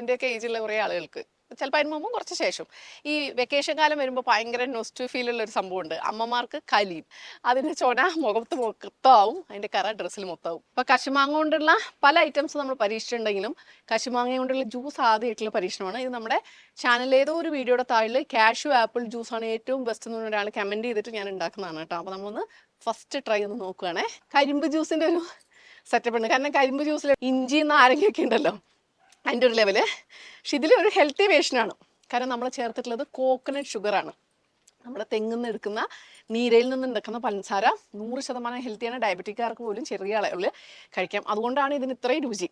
എന്റെയൊക്കെ ഏജിലുള്ള കുറേ ആളുകൾക്ക്. ചിലപ്പോൾ അതിന് മുമ്പും കുറച്ച് ശേഷം ഈ വെക്കേഷൻ കാലം വരുമ്പോൾ ഭയങ്കര നൊസ്റ്റു ഉള്ള ഒരു സംഭവമുണ്ട്. അമ്മമാർക്ക് കലിയും അതിന്റെ ചൊന മുഖത്ത് മൊത്തമാവും. അതിന്റെ കറ ഡ്രസ്സിൽ മൊത്തമാവും. അപ്പോൾ കശുമാങ്ങ കൊണ്ടുള്ള പല ഐറ്റംസ് നമ്മൾ പരീക്ഷിച്ചിട്ടുണ്ടെങ്കിലും കശുമാങ്ങ കൊണ്ടുള്ള ജ്യൂസ് ആദ്യമായിട്ടുള്ള പരീക്ഷണമാണ്. ഇത് നമ്മുടെ ചാനൽ ഏതോ ഒരു വീഡിയോയുടെ താഴിൽ കാഷ്യൂ ആപ്പിൾ ജ്യൂസാണ് ഏറ്റവും ബെസ്റ്റ് എന്ന് പറഞ്ഞ ഒരാൾ കമന്റ് ചെയ്തിട്ട് ഞാൻ ഉണ്ടാക്കുന്നതാണ് കേട്ടോ. അപ്പോൾ നമ്മളൊന്ന് ഫസ്റ്റ് ട്രൈ ഒന്ന് നോക്കുകയാണേ കരിമ്പ് ജ്യൂസിന്റെ ഒരു സെറ്റപ്പ് ഉണ്ട്. കാരണം കരിമ്പ് ജ്യൂസിൽ ഇഞ്ചി നാരങ്ങയൊക്കെ ഉണ്ടല്ലോ. അതിന്റെ ഒരു ലെവൽ പക്ഷെ ഇതിൽ ഒരു ഹെൽത്തി വേഷനാണ് കാരണം നമ്മൾ ചേർത്തിട്ടുള്ളത് കോക്കനട്ട് ഷുഗറാണ് നമ്മുടെ തെങ്ങിൽ നിന്ന് എടുക്കുന്ന നീരയിൽ നിന്ന് എടുക്കുന്ന പഞ്ചസാര നൂറ് ശതമാനം ഹെൽത്തിയാണ് ഡയബറ്റിക്കാർക്ക് പോലും ചെറിയ അളവിൽ കഴിക്കാം. അതുകൊണ്ടാണ് ഇതിന് ഇത്രയും രുചി.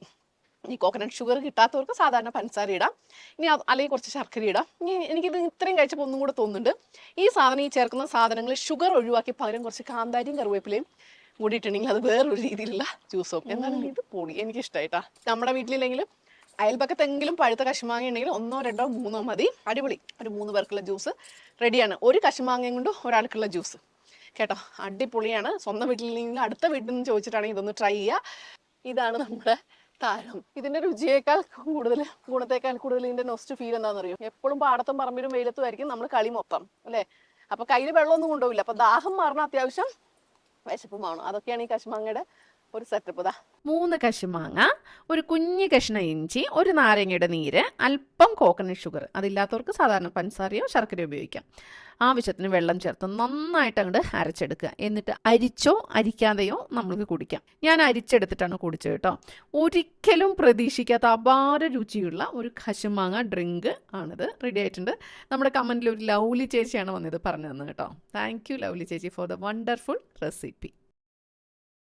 ഈ കോക്കനട്ട് ഷുഗർ കിട്ടാത്തവർക്ക് സാധാരണ പഞ്ചസാര ഇടാം. ഇനി അല്ലെങ്കിൽ കുറച്ച് ശർക്കര ഇടാം. ഇനി എനിക്കിത് ഇത്രയും കഴിച്ചപ്പോൾ ഒന്നും കൂടെ തോന്നുന്നുണ്ട്. ഈ സാധനം ഈ ചേർക്കുന്ന സാധനങ്ങൾ ഷുഗർ ഒഴിവാക്കി പകരം കുറച്ച് കാന്താരിയും കറിവേപ്പിലയും കൂടിയിട്ടുണ്ടെങ്കിൽ അത് വേറൊരു രീതിയിലുള്ള ജ്യൂസോ എന്നാലും ഇത് പൊളി. എനിക്കിഷ്ടമായിട്ടാ നമ്മുടെ വീട്ടിലില്ലെങ്കിലും അയൽപക്കത്തെങ്കിലും പഴുത്ത കശുമാങ്ങ ഉണ്ടെങ്കിൽ ഒന്നോ രണ്ടോ മൂന്നോ മതി. അടിപൊളി. ഒരു മൂന്ന് പേർക്കുള്ള ജ്യൂസ് റെഡിയാണ്. ഒരു കശുമാങ്ങയും കൊണ്ട് ഒരാൾക്കുള്ള ജ്യൂസ്. കേട്ടോ? അടിപൊളിയാണ്. സ്വന്തം വീട്ടിൽ നിന്ന് അടുത്ത വീട്ടിൽ നിന്ന് ചോദിച്ചിട്ടാണെങ്കിൽ ഇതൊന്ന് ട്രൈ ചെയ്യുക ഇതാണ് നമ്മുടെ താരം. ഇതിന്റെ രുചിയേക്കാൾ കൂടുതൽ ഗുണത്തേക്കാൾ കൂടുതൽ ഇതിന്റെ നൊസ്റ്റ് ഫീൽ എന്താണെന്ന് അറിയും എപ്പോഴും പാടത്തും പറമ്പിലും വെയിലത്തും ആയിരിക്കും നമ്മൾ കളി മൊത്തം അല്ലേ? അപ്പൊ കയ്യിൽ വെള്ളമൊന്നും കൊണ്ടുപോകില്ല. അപ്പൊ ദാഹം മാറണം അത്യാവശ്യം വിശപ്പ് വേണം അതൊക്കെയാണ് ഈ കശുമാങ്ങയുടെ ഒരു സെറ്റപ്പ് ഇതാ. മൂന്ന് കശുമാങ്ങ ഒരു കുഞ്ഞു കഷ്ണ ഇഞ്ചി ഒരു നാരങ്ങയുടെ നീര് അല്പം കോക്കനട്ട് ഷുഗർ അതില്ലാത്തവർക്ക് സാധാരണ പഞ്ചസാരയോ ശർക്കരയോ ഉപയോഗിക്കാം. ആവശ്യത്തിന് വെള്ളം ചേർത്ത് നന്നായിട്ട് അങ്ങോട്ട് അരച്ചെടുക്കുക. എന്നിട്ട് അരിച്ചോ അരിക്കാതെയോ നമ്മൾക്ക് കുടിക്കാം. ഞാൻ അരിച്ചെടുത്തിട്ടാണ് കുടിച്ചത് കേട്ടോ. ഒരിക്കലും പ്രതീക്ഷിക്കാത്ത അപാര രുചിയുള്ള ഒരു കശുമാങ്ങ ഡ്രിങ്ക് ആണിത്. റെഡി ആയിട്ടുണ്ട്. നമ്മുടെ കമന്റിൽ ഒരു ലൗലി ചേച്ചിയാണ് വന്നത് പറഞ്ഞു തന്നത് കേട്ടോ. താങ്ക് യു ലൗലി ചേച്ചി ഫോർ ദ വണ്ടർഫുൾ റെസിപ്പി